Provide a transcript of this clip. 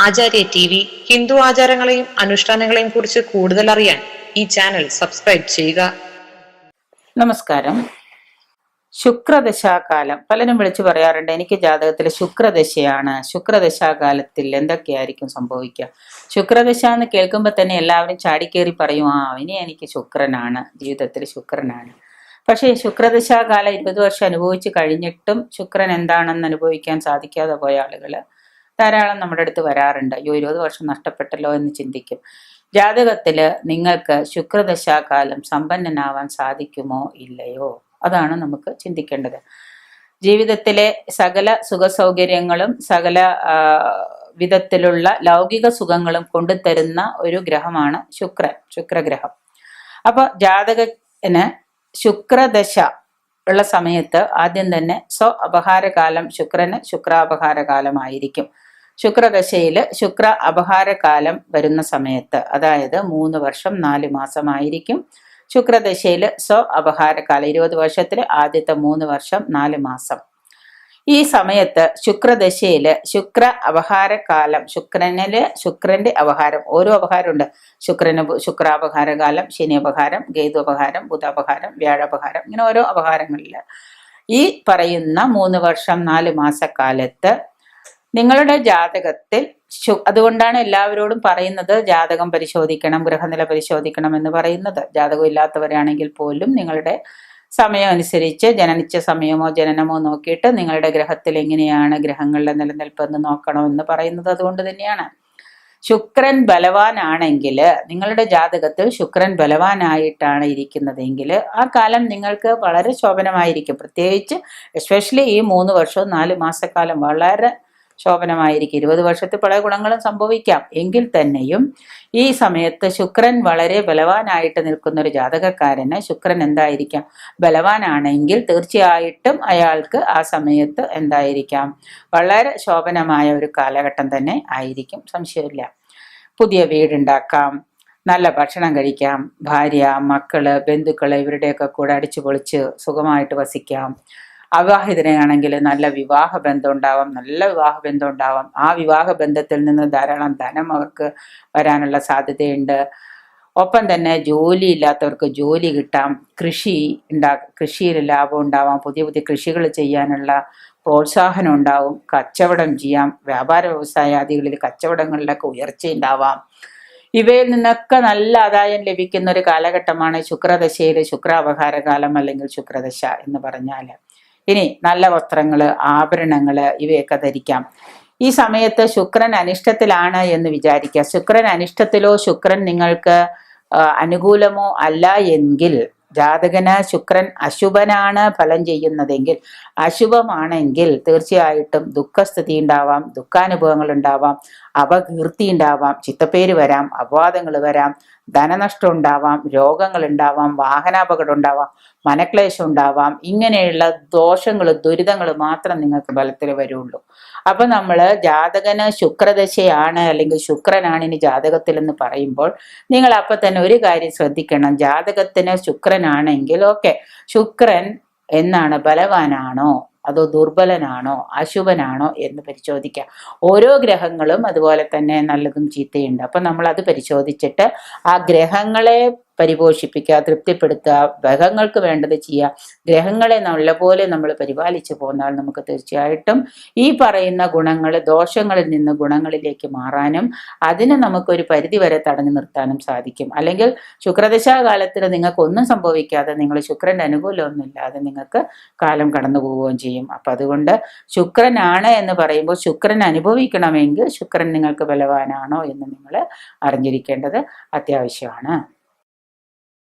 ആചാര്യ T V Hindu ആചാരങ്ങളെയും അനുഷ്ഠാനങ്ങളെയും കുറിച്ച് കൂടുതൽ അറിയാൻ ഈ ചാനൽ സബ്സ്ക്രൈബ് ചെയ്യുക. നമസ്കാരം. ശുക്രദശാകാലം. പലരും വിളിച്ചു പറയാറുണ്ട് എനിക്ക് ജാതകത്തിൽ ശുക്രദശയാണ്. ശുക്രദശാകാലത്തിൽ എന്തൊക്കെയായിരിക്കും സംഭവിക്കുക? ശുക്രദശ എന്ന് കേൾക്കുമ്പോൾ തന്നെ എല്ലാവരും ചാടിക്കേറി പറയും ആ ഇനി എനിക്ക് ശുക്രനാണ്. ജീവിതത്തിൽ ശുക്രനാണ്. പക്ഷേ ശുക്രദശാകാലം ഇരുപത് വർഷം അനുഭവിച്ച് കഴിഞ്ഞിട്ടും ശുക്രൻ എന്താണെന്ന് അനുഭവിക്കാൻ സാധിക്കാതെ പോയ ആളുകൾ ധാരാളം നമ്മുടെ അടുത്ത് വരാറുണ്ട്. അയ്യോ ഇരുപത് വർഷം നഷ്ടപ്പെട്ടല്ലോ എന്ന് ചിന്തിക്കും. ജാതകത്തിൽ നിങ്ങൾക്ക് ശുക്രദശാകാലം സമ്പന്നനാവാൻ സാധിക്കുമോ ഇല്ലയോ? അതാണ് നമുക്ക് ചിന്തിക്കേണ്ടത്. ജീവിതത്തിലെ സകല സുഖ സൗകര്യങ്ങളും സകല വിധത്തിലുള്ള ലൗകിക സുഖങ്ങളും കൊണ്ടുതരുന്ന ഒരു ഗ്രഹമാണ് ശുക്രൻ ശുക്രഗ്രഹം. അപ്പൊ ജാതകന് ശുക്രദശ ഉള്ള സമയത്ത് ആദ്യം തന്നെ സ്വ അപഹാരകാലം ശുക്രന് ശുക്രാപഹാരകാലമായിരിക്കും. ശുക്രദശയിൽ ശുക്ര അപഹാരകാലം വരുന്ന സമയത്ത് അതായത് മൂന്ന് വർഷം നാല് മാസമായിരിക്കും. ശുക്രദശയിൽ സ്വ അപഹാരകാലം ഇരുപത് വർഷത്തിൽ ആദ്യത്തെ മൂന്ന് വർഷം നാല് മാസം. ഈ സമയത്ത് ശുക്രദശയിൽ ശുക്ര അപഹാരകാലം ശുക്രനിൽ ശുക്രന്റെ അപഹാരം ഓരോ അപഹാരമുണ്ട്. ശുക്രന് ശുക്രാപഹാരകാലം ശനി അപഹാരം ഗേതു അപഹാരം ബുധാപഹാരം വ്യാഴപഹാരം ഇങ്ങനെ ഓരോ അപഹാരങ്ങളിൽ ഈ പറയുന്ന മൂന്ന് വർഷം നാല് മാസക്കാലത്ത് നിങ്ങളുടെ ജാതകത്തിൽ അതുകൊണ്ടാണ് എല്ലാവരോടും പറയുന്നത് ജാതകം പരിശോധിക്കണം ഗ്രഹനില പരിശോധിക്കണം എന്ന് പറയുന്നത്. ജാതകം ഇല്ലാത്തവരാണെങ്കിൽ പോലും നിങ്ങളുടെ സമയം അനുസരിച്ച് ജനനിച്ച സമയമോ ജനനമോ നോക്കിയിട്ട് നിങ്ങളുടെ ഗ്രഹത്തിൽ എങ്ങനെയാണ് ഗ്രഹങ്ങളുടെ നിലനിൽപ്പ് എന്ന് നോക്കണമെന്ന് പറയുന്നത് അതുകൊണ്ട് തന്നെയാണ്. ശുക്രൻ ബലവാനാണെങ്കിൽ നിങ്ങളുടെ ജാതകത്തിൽ ശുക്രൻ ബലവാനായിട്ടാണ് ഇരിക്കുന്നതെങ്കിൽ ആ കാലം നിങ്ങൾക്ക് വളരെ ശോഭനമായിരിക്കും. പ്രത്യേകിച്ച് എസ്പെഷ്യലി ഈ മൂന്ന് വർഷവും നാല് മാസക്കാലം വളരെ ശോഭനമായിരിക്കും. ഇരുപത് വർഷത്തിൽ പല ഗുണങ്ങളും സംഭവിക്കാം. എങ്കിൽ തന്നെയും ഈ സമയത്ത് ശുക്രൻ വളരെ ബലവാനായിട്ട് നിൽക്കുന്ന ഒരു ജാതകക്കാരന് ശുക്രൻ എന്തായിരിക്കാം? ബലവാനാണെങ്കിൽ തീർച്ചയായിട്ടും അയാൾക്ക് ആ സമയത്ത് എന്തായിരിക്കാം? വളരെ ശോഭനമായ ഒരു കാലഘട്ടം തന്നെ ആയിരിക്കും. സംശയമില്ല. പുതിയ വീടുണ്ടാക്കാം. നല്ല ഭക്ഷണം കഴിക്കാം. ഭാര്യ മക്കൾ ബന്ധുക്കൾ ഇവരുടെയൊക്കെ കൂടെ അടിച്ചു പൊളിച്ച് സുഖമായിട്ട് വസിക്കാം. അവിവാഹിതനാണെങ്കിൽ നല്ല വിവാഹ ബന്ധം ഉണ്ടാവാം നല്ല വിവാഹ ബന്ധം ഉണ്ടാവാം. ആ വിവാഹ ബന്ധത്തിൽ നിന്ന് ധാരാളം ധനം അവർക്ക് വരാനുള്ള സാധ്യതയുണ്ട്. ഒപ്പം തന്നെ ജോലി ഇല്ലാത്തവർക്ക് ജോലി കിട്ടാം കൃഷി ഉണ്ടാ കൃഷിയിൽ ലാഭം ഉണ്ടാവാം പുതിയ പുതിയ കൃഷികൾ ചെയ്യാനുള്ള പ്രോത്സാഹനം ഉണ്ടാവും കച്ചവടം ചെയ്യാം വ്യാപാര വ്യവസായാദികളിൽ കച്ചവടങ്ങളിലൊക്കെ ഉയർച്ച ഉണ്ടാവാം. ഇവയിൽ നിന്നൊക്കെ നല്ല ആദായം ലഭിക്കുന്ന ഒരു കാലഘട്ടമാണ് ശുക്രദശയിലെ ശുക്രാപഹാരകാലം അല്ലെങ്കിൽ ശുക്രദശ എന്ന് പറഞ്ഞാൽ ഇനി നല്ല വസ്ത്രങ്ങൾ ആഭരണങ്ങൾ ഇവയൊക്കെ ധരിക്കാം. ഈ സമയത്ത് ശുക്രൻ അനിഷ്ടത്തിലാണ് എന്ന് വിചാരിക്കുക. ശുക്രൻ അനിഷ്ടത്തിലോ ശുക്രൻ നിങ്ങൾക്ക് അനുകൂലമോ അല്ല എങ്കിൽ ജാതകന് ശുക്രൻ അശുഭനാണ് ഫലം ചെയ്യുന്നതെങ്കിൽ അശുഭമാണെങ്കിൽ തീർച്ചയായിട്ടും ദുഃഖസ്ഥിതി ഉണ്ടാവാം ദുഃഖാനുഭവങ്ങൾ ഉണ്ടാവാം. അപകീർത്തി ഉണ്ടാവാം ചിത്തപ്പേര് വരാം അപവാദങ്ങൾ വരാം ധനനഷ്ടം ഉണ്ടാവാം രോഗങ്ങൾ ഉണ്ടാവാം വാഹനാപകടം ഉണ്ടാവാം മനക്ലേശം ഉണ്ടാവാം ഇങ്ങനെയുള്ള ദോഷങ്ങൾ ദുരിതങ്ങൾ മാത്രം നിങ്ങൾക്ക് ബലത്തിൽ വരുള്ളൂ. അപ്പൊ നമ്മൾ ജാതകന് ശുക്രദശയാണ് അല്ലെങ്കിൽ ശുക്രനാണ് ഇനി ജാതകത്തിൽ എന്ന് പറയുമ്പോൾ നിങ്ങൾ അപ്പൊ തന്നെ ഒരു കാര്യം ശ്രദ്ധിക്കണം. ജാതകത്തിന് ശുക്രനാണെങ്കിൽ ഓക്കെ ശുക്രൻ എന്നാണ് ബലവാനാണോ? അതോ ദുർബലനാണോ അശുഭനാണോ എന്ന് പരിശോധിക്കുക ഓരോ ഗ്രഹങ്ങളും അതുപോലെ തന്നെ നല്ലതും ചീത്തയുണ്ട്. അപ്പൊ നമ്മൾ അത് പരിശോധിച്ചിട്ട് ആ ഗ്രഹങ്ങളെ പരിപോഷിപ്പിക്കുക തൃപ്തിപ്പെടുത്തുക ഗ്രഹങ്ങൾക്ക് വേണ്ടത് ചെയ്യുക. ഗ്രഹങ്ങളെ നല്ലപോലെ നമ്മൾ പരിപാലിച്ചു പോന്നാൽ നമുക്ക് തീർച്ചയായിട്ടും ഈ പറയുന്ന ഗുണങ്ങൾ ദോഷങ്ങളിൽ നിന്ന് ഗുണങ്ങളിലേക്ക് മാറാനും അതിനെ നമുക്കൊരു പരിധി വരെ തടഞ്ഞു നിർത്താനും സാധിക്കും. അല്ലെങ്കിൽ ശുക്രദശാകാലത്തിൽ നിങ്ങൾക്ക് ഒന്നും സംഭവിക്കാതെ നിങ്ങൾ ശുക്രന്റെ അനുകൂലമൊന്നുമില്ലാതെ നിങ്ങൾക്ക് കാലം കടന്നു പോവുകയും ചെയ്യും. അപ്പൊ അതുകൊണ്ട് ശുക്രനാണ് എന്ന് പറയുമ്പോൾ ശുക്രൻ അനുഭവിക്കണമെങ്കിൽ ശുക്രൻ നിങ്ങൾക്ക് ബലവാനാണോ എന്ന് നിങ്ങൾ അറിഞ്ഞിരിക്കേണ്ടത് അത്യാവശ്യമാണ്.